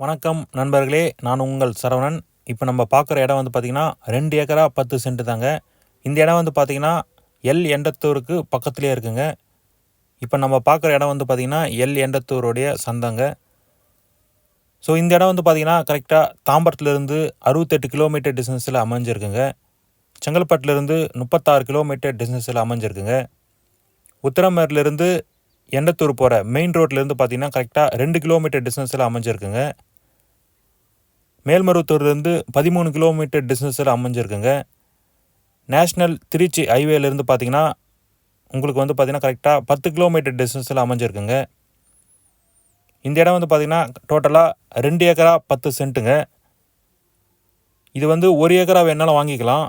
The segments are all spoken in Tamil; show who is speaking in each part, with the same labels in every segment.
Speaker 1: வணக்கம் நண்பர்களே நான் உங்கள் சரவணன். இப்போ நம்ம பார்க்குற இடம் வந்து பார்த்திங்கன்னா ரெண்டு ஏக்கரா பத்து சென்ட் தாங்க. இந்த இடம் வந்து பார்த்திங்கன்னா எல் எண்டத்தூருக்கு பக்கத்துலேயே இருக்குங்க. இப்போ நம்ம பார்க்குற இடம் வந்து பார்த்திங்கன்னா எல் எண்டத்தூருடைய சந்தங்க. ஸோ இந்த இடம் வந்து பார்த்திங்கன்னா கரெக்டாக தாம்பரத்துலேருந்து அறுபத்தெட்டு கிலோமீட்டர் டிஸ்டன்ஸில் அமைஞ்சிருக்குங்க. செங்கல்பட்டுலேருந்து முப்பத்தாறு கிலோமீட்டர் டிஸ்டன்ஸில் அமைஞ்சிருக்குங்க. உத்தரமேர்லேருந்து எண்டத்தூர் போகிற மெயின் ரோட்லேருந்து பார்த்தீங்கன்னா கரெக்டாக ரெண்டு கிலோமீட்டர் டிஸ்டன்ஸில் அமைஞ்சிருக்குங்க. மேல்மருவத்தூர்லேருந்து பதிமூணு கிலோமீட்டர் டிஸ்டன்ஸில் அமைஞ்சிருக்குங்க. நேஷ்னல் திருச்சி ஹைவேலேருந்து பார்த்தீங்கன்னா உங்களுக்கு வந்து பார்த்தீங்கன்னா கரெக்டாக பத்து கிலோமீட்டர் டிஸ்டன்ஸில் அமைஞ்சிருக்குங்க. இந்த இடம் வந்து பார்த்திங்கன்னா டோட்டலாக ரெண்டு ஏக்கரா பத்து சென்ட்டுங்க. இது வந்து ஒரு ஏக்கரா வேணாலும் வாங்கிக்கலாம்.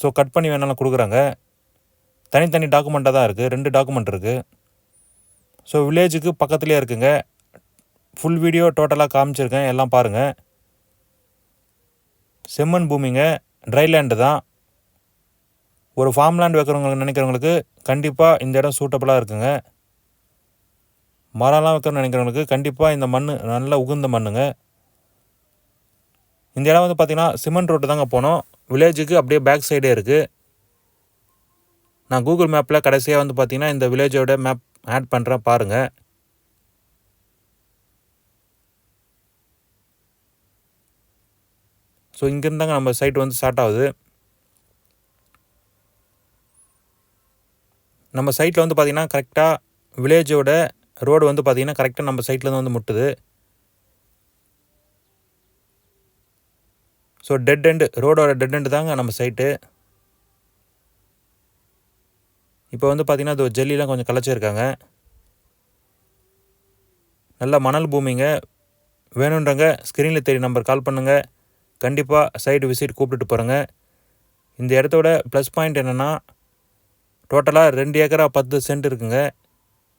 Speaker 1: ஸோ கட் பண்ணி வேணாலும் கொடுக்குறாங்க. தனித்தனி டாக்குமெண்ட்டாக தான் இருக்குது ரெண்டு டாக்குமெண்ட் இருக்குது ஸோ வில்லேஜுக்கு பக்கத்துலேயே இருக்குங்க. ஃபுல் வீடியோ டோட்டலாக காமிச்சிருக்கேன். எல்லாம் பாருங்கள் செம்மண் பூமிங்க. ட்ரை லேண்டு தான். ஒரு ஃபார்ம் லேண்ட் வைக்கிறவங்களுக்கு நினைக்கிறவங்களுக்கு கண்டிப்பாக இந்த இடம் சூட்டபுளாக இருக்குங்க. மரம்லாம் வைக்கணும்னு நினைக்கிறவங்களுக்கு கண்டிப்பாக இந்த மண் நல்ல உகுந்த மண்ணுங்க. இந்த இடம் வந்து பார்த்திங்கன்னா சிமெண்ட் ரோட்டு தாங்க போனோம். வில்லேஜுக்கு அப்படியே பேக் சைடே இருக்குது நான் கூகுள் மேப்பில் கடைசியாக வந்து பார்த்திங்கன்னா இந்த வில்லேஜோட மேப் ஆட் பண்ணுறேன் பாருங்கள் ஸோ இங்கேருந்தாங்க நம்ம சைட் வந்து ஸ்டார்ட் ஆகுது. நம்ம சைட்டில் வந்து பார்த்திங்கன்னா கரெக்டாக வில்லேஜோட ரோடு வந்து பார்த்திங்கன்னா கரெக்டாக நம்ம சைட்டில் வந்து முட்டுது. ஸோ டெட் எண்டு ரோடோட டெட் எண்டு தாங்க நம்ம சைட்டு இப்போ வந்து பார்த்திங்கன்னா அது ஜெல்லிலாம் கொஞ்சம் கலைச்சிருக்காங்க. நல்ல மணல் பூமிங்க. வேணுன்றங்க ஸ்க்ரீனில் தெரிய நம்பர் கால் பண்ணுங்கள் கண்டிப்பாக சைடு விசிட் கூப்பிட்டுட்டு போகிறேங்க இந்த இடத்தோட ப்ளஸ் பாயிண்ட் என்னென்னா டோட்டலாக ரெண்டு ஏக்கரா பத்து சென்ட் இருக்குங்க.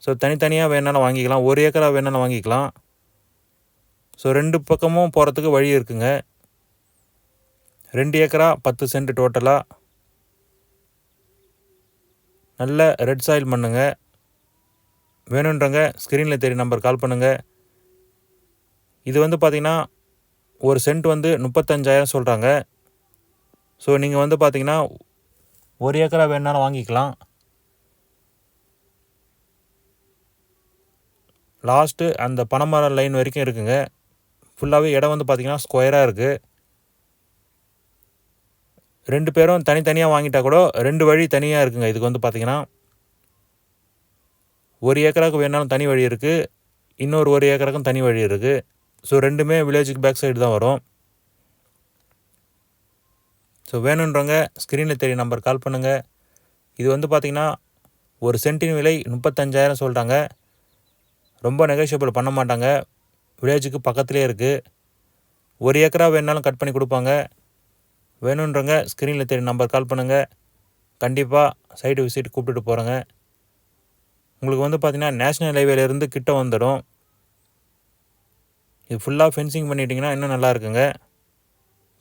Speaker 1: ஸோ தனித்தனியாக வேணாலும் வாங்கிக்கலாம். ஒரு ஏக்கரா வேணாலும் வாங்கிக்கலாம். ஸோ ரெண்டு பக்கமும் போகிறதுக்கு வழி இருக்குங்க. ரெண்டு ஏக்கரா பத்து சென்ட் டோட்டலாக நல்ல ரெட் சாயில் பண்ணுங்க. வேணுன்றங்க ஸ்க்ரீனில் தெரிய நம்பர் கால் பண்ணுங்கள் இது வந்து பார்த்திங்கன்னா ஒரு சென்ட் வந்து முப்பத்தஞ்சாயிரம் சொல்கிறாங்க ஸோ நீங்கள் வந்து பார்த்திங்கன்னா ஒரு ஏக்கரா வேணாலும் வாங்கிக்கலாம். லாஸ்ட்டு அந்த பனைமரம் லைன் வரைக்கும் இருக்குங்க. ஃபுல்லாகவே இடம் வந்து பார்த்திங்கன்னா ஸ்கொயராக இருக்குது ரெண்டு பேரும் தனித்தனியாக வாங்கிட்டா கூட ரெண்டு வழி தனியாக இருக்குங்க. இதுக்கு வந்து பார்த்திங்கன்னா ஒரு ஏக்கராக்கு வேணாலும் தனி வழி இருக்குது இன்னொரு ஒரு ஏக்கராக்கும் தனி வழி இருக்குது ஸோ ரெண்டுமே வில்லேஜுக்கு பேக் சைடு தான் வரும். ஸோ வேணுன்றவங்க ஸ்க்ரீனில் தெரிய நம்பர் கால் பண்ணுங்கள் இது வந்து பார்த்திங்கன்னா ஒரு சென்டின் விலை முப்பத்தஞ்சாயிரம் சொல்கிறாங்க ரொம்ப நெகோஷியபிள் பண்ண மாட்டாங்க. வில்லேஜுக்கு பக்கத்துலேயே இருக்குது ஒரு ஏக்கரா வேணாலும் கட் பண்ணி கொடுப்பாங்க. வேணுன்றவங்க ஸ்க்ரீனில் தெரிய நம்பர் கால் பண்ணுங்கள் கண்டிப்பாக சைடு விசிட் கூப்பிட்டுட்டு போகிறேங்க உங்களுக்கு வந்து பார்த்திங்கன்னா நேஷ்னல் ஹைவேலேருந்து கிட்ட வந்துடும். இது ஃபுல்லாக ஃபென்சிங் பண்ணிட்டீங்கன்னா இன்னும் நல்லா இருக்குங்க.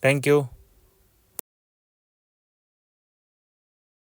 Speaker 1: தேங்க்யூ